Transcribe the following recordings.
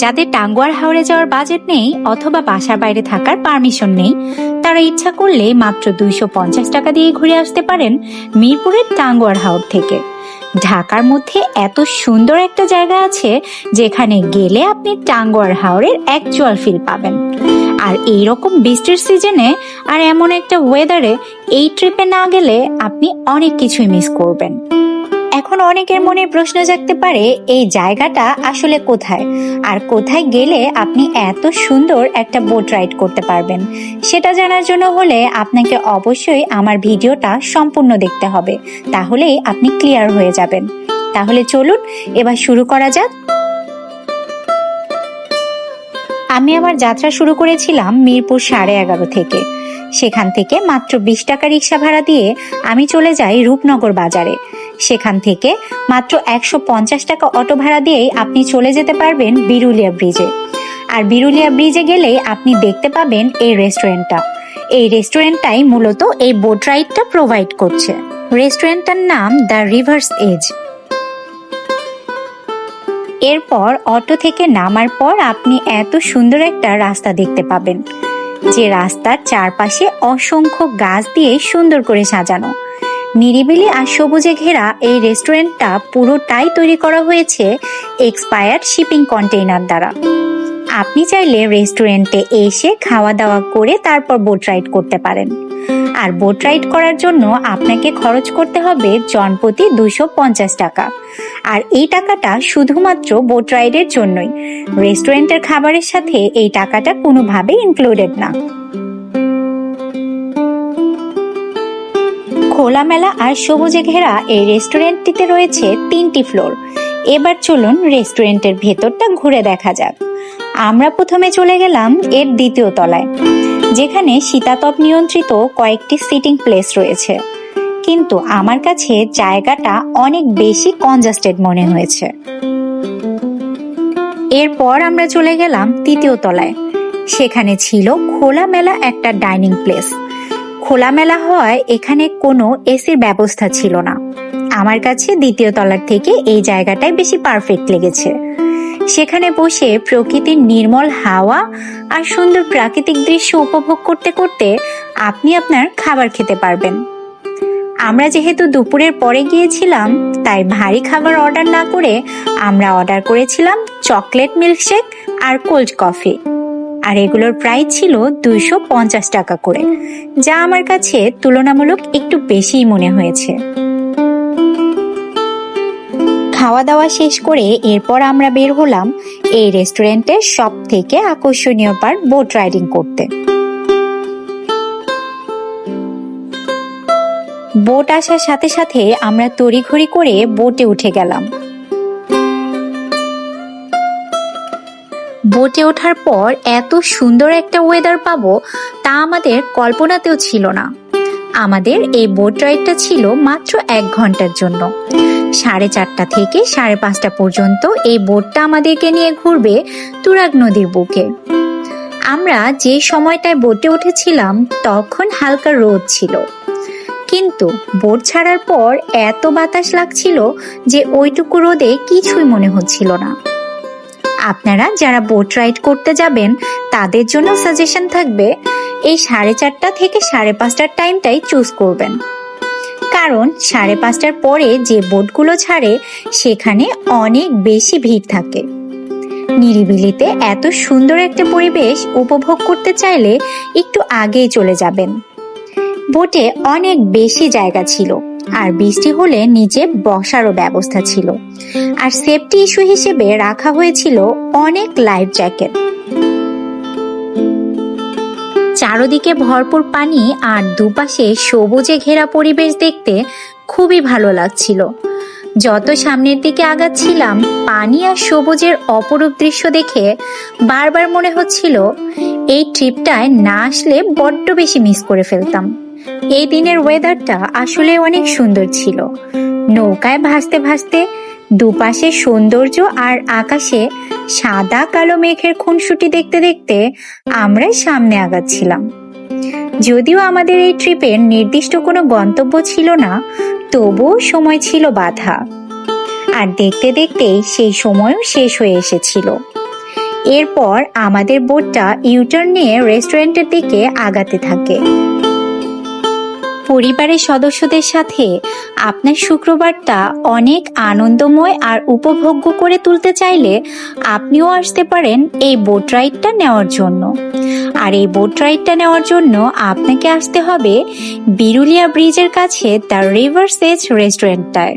যাদের টাঙ্গুয়ার হাওড়ে যাওয়ার বাজেট নেই অথবা বাসার বাইরে থাকার পারমিশন নেই, তারা ইচ্ছা করলে মাত্র দুইশো পঞ্চাশ টাকা দিয়ে ঘুরে আসতে পারেন মিরপুরের টাঙ্গুয়ার হাওড় থেকে। ঢাকার মধ্যে এত সুন্দর একটা জায়গা আছে যেখানে গেলে আপনি টাঙ্গুয়ার হাওড়ের অ্যাকচুয়াল ফিল পাবেন। আর এইরকম বৃষ্টির সিজনে আর এমন একটা ওয়েদারে এই ট্রিপে না গেলে আপনি অনেক কিছুই মিস করবেন। অনেকের মনে প্রশ্ন জাগতে পারে, এই জায়গাটা আসলে কোথায়? আর কোথায় গেলে আপনি এত সুন্দর একটা বোট রাইড করতে পারবেন? সেটা জানার জন্য হলে আপনাকে অবশ্যই আমার ভিডিওটা সম্পূর্ণ দেখতে হবে। তাহলেই আপনি ক্লিয়ার হয়ে যাবেন। তাহলে চলুন, এবার শুরু করা যাক। আমি আমার যাত্রা শুরু করেছিলাম মিরপুর সাড়ে এগারো থেকে। সেখান থেকে মাত্র বিশ টাকা রিক্সা ভাড়া দিয়ে আমি চলে যাই রূপনগর বাজারে। সেখান থেকে মাত্র একশো পঞ্চাশ টাকা অটো ভাড়া দিয়েই আপনি চলে যেতে পারবেন বিরুলিয়া ব্রিজে। আর বিরুলিয়া ব্রিজে গেলেই আপনি দেখতে পাবেন এই রেস্টুরেন্টটা। এই রেস্টুরেন্টটাই মূলত এই বোট রাইডটা প্রোভাইড করছে। রেস্টুরেন্টটার নাম দ্য রিভার্স এজ এরপর অটো থেকে নামার পর আপনি এত সুন্দর একটা রাস্তা দেখতে পাবেন। যে রাস্তার চারপাশে অসংখ্য গাছ দিয়ে সুন্দর করে সাজানো। নিরিবিলি আর সবুজে ঘেরা এই রেস্টুরেন্টটা পুরোটাই তৈরি করা হয়েছে এক্সপায়ার্ড শিপিং কন্টেইনার দ্বারা। আপনি চাইলে রেস্টুরেন্টে এসে খাওয়া দাওয়া করে তারপর বোট রাইড করতে পারেন। আর বোট রাইড করার জন্য আপনাকে খরচ করতে হবে জনপ্রতি দুশো পঞ্চাশ টাকা। আর এই টাকাটা শুধুমাত্র বোট রাইডের জন্যই। রেস্টুরেন্টের খাবারের সাথে এই টাকাটা কোনোভাবে ইনক্লুডেড না। খোলামেলা আর সবুজে ঘেরা এই রেস্টুরেন্টটিতে রয়েছে তিনটি ফ্লোর। এবার চলুন রেস্টুরেন্টের ভেতরটা ঘুরে দেখা যাক। আমরা প্রথমে চলে গেলাম এর দ্বিতীয় তলায়, যেখানে শীতাতপ নিয়ন্ত্রিত কয়েকটি সিটিং প্লেস রয়েছে। কিন্তু আমার কাছে জায়গাটা অনেক বেশি কনজাস্টেড মনে হয়েছে। এরপর আমরা চলে গেলাম তৃতীয় তলায়, সেখানে ছিল খোলামেলা একটা ডাইনিং প্লেস। খোলামেলা হওয়ায় এখানে কোনো এসির ব্যবস্থা ছিল না। আমার কাছে দ্বিতীয় তলার থেকে এই জায়গাটাই বেশি পারফেক্ট লেগেছে। সেখানে বসে প্রকৃতির নির্মল হাওয়া আর সুন্দর প্রাকৃতিক দৃশ্য উপভোগ করতে করতে আপনি আপনার খাবার খেতে পারবেন। আমরা যেহেতু দুপুরের পরে গিয়েছিলাম, তাই ভারী খাবার অর্ডার না করে আমরা অর্ডার করেছিলাম চকলেট মিল্কশেক আর কোল্ড কফি আর এগুলোর প্রাইস ছিল দুইশো পঞ্চাশ টাকা করে, যা আমার কাছে তুলনামূলক একটু বেশিই মনে হয়েছে। খাওয়া দাওয়া শেষ করে এরপর আমরা বের হলাম এই রেস্টুরেন্টের সব থেকে আকর্ষণীয় পার্ট বোট রাইডিং করতে। বোট আসার সাথে সাথে আমরা তড়িঘড়ি করে বোটে উঠে গেলাম। বোটে ওঠার পর এত সুন্দর একটা ওয়েদার পাবো তা আমাদের কল্পনাতেও ছিল না। আমাদের এই বোট রাইডটা ছিল মাত্র এক ঘণ্টার জন্য। সাড়ে চারটা থেকে সাড়ে পাঁচটা পর্যন্ত এই বোটটা আমাদেরকে নিয়ে ঘুরবে তুরাগ নদীর বুকে। আমরা যে সময়টায় বোটে উঠেছিলাম তখন হালকা রোদ ছিল। কিন্তু বোট ছাড়ার পর এত বাতাস লাগছিল যে ওইটুকু রোদে কিছুই মনে হচ্ছিল না। আপনারা যারা বোট রাইড করতে যাবেন, তাদের জন্য সাজেশন থাকবে, এই সাড়ে চারটা থেকে সাড়ে পাঁচটার টাইমটাই চুজ করবেন। কারণ সাড়ে পাঁচটার পরে যে বোটগুলো ছাড়ে, সেখানে অনেক বেশি ভিড় থাকে। নিরিবিলিতে এত সুন্দর একটা পরিবেশ উপভোগ করতে চাইলে একটু আগেই চলে যাবেন। বোটে অনেক বেশি জায়গা ছিল। আর বৃষ্টি হলে নিচে বসারও ব্যবস্থা ছিল। আর সেফটি ইস্যু হিসেবে রাখা হয়েছিল অনেক লাইফ জ্যাকেট চারদিকে ভরপুর পানি আর দুপাশে সবুজে ঘেরা পরিবেশ দেখতে খুবই ভালো লাগছিল। যত সামনের দিকে আগাচ্ছিলাম, পানি আর সবুজের অপরূপ দৃশ্য দেখে বারবার মনে হচ্ছিল, এই ট্রিপটায় না আসলে বড্ড বেশি মিস করে ফেলতাম। এই দিনের ওয়েদারটা আসলে অনেক সুন্দর ছিল। নৌকায় ভাসতে ভাসতে দুপাশে সৌন্দর্য আর আকাশে সাদা কালো মেঘের খুনসুটি দেখতে দেখতে আমরা সামনে আগাচ্ছিলাম। যদিও আমাদের এই ট্রিপের নির্দিষ্ট কোনো গন্তব্য ছিল না, তবুও সময় ছিল বাধা। আর দেখতে দেখতেই সেই সময়ও শেষ হয়ে এসেছিল। এরপর আমাদের বোটটা ইউটার্ন নিয়ে রেস্টুরেন্টের দিকে আগাতে থাকে। পরিবারের সদস্যদের সাথে আপনার শুক্রবারটা অনেক আনন্দময় আর উপভোগ্য করে তুলতে চাইলে আপনিও আসতে পারেন এই বোট রাইডটা নেওয়ার জন্য। আর এই বোট রাইডটা নেওয়ার জন্য আপনাকে আসতে হবে বিরুলিয়া ব্রিজের কাছে দ্য রিভার সেজ রেস্টুরেন্টটায়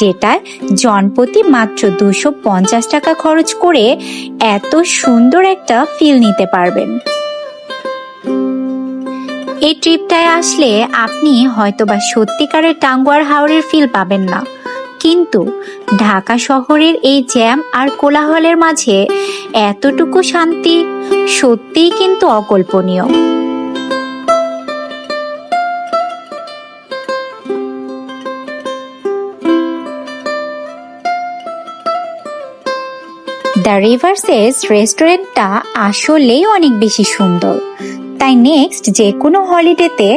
যেটা জনপ্রতি মাত্র দুশো পঞ্চাশ টাকা খরচ করে এত সুন্দর একটা ফিল নিতে পারবেন। এই ট্রিপটায় আসলে আপনি হয়তোবা সত্যিকারের টাঙ্গুয়ার হাওড়ের ফিল পাবেন না। কিন্তু ঢাকা শহরের এই জ্যাম আর কোলাহলের মাঝে এতটুকু শান্তি সত্যিই কিন্তু অকল্পনীয়। দ্য রিভার্সেস রেস্টুরেন্টটা আসলেই অনেক বেশি সুন্দর। তাই নেক্সট যে কোনো হলিডেতে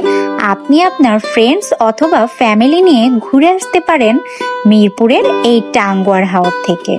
আপনি আপনার ফ্রেন্ডস অথবা ফ্যামিলি নিয়ে ঘুরে আসতে পারেন মিরপুরের এই টাঙ্গুয়ার হাওয়ার থেকে।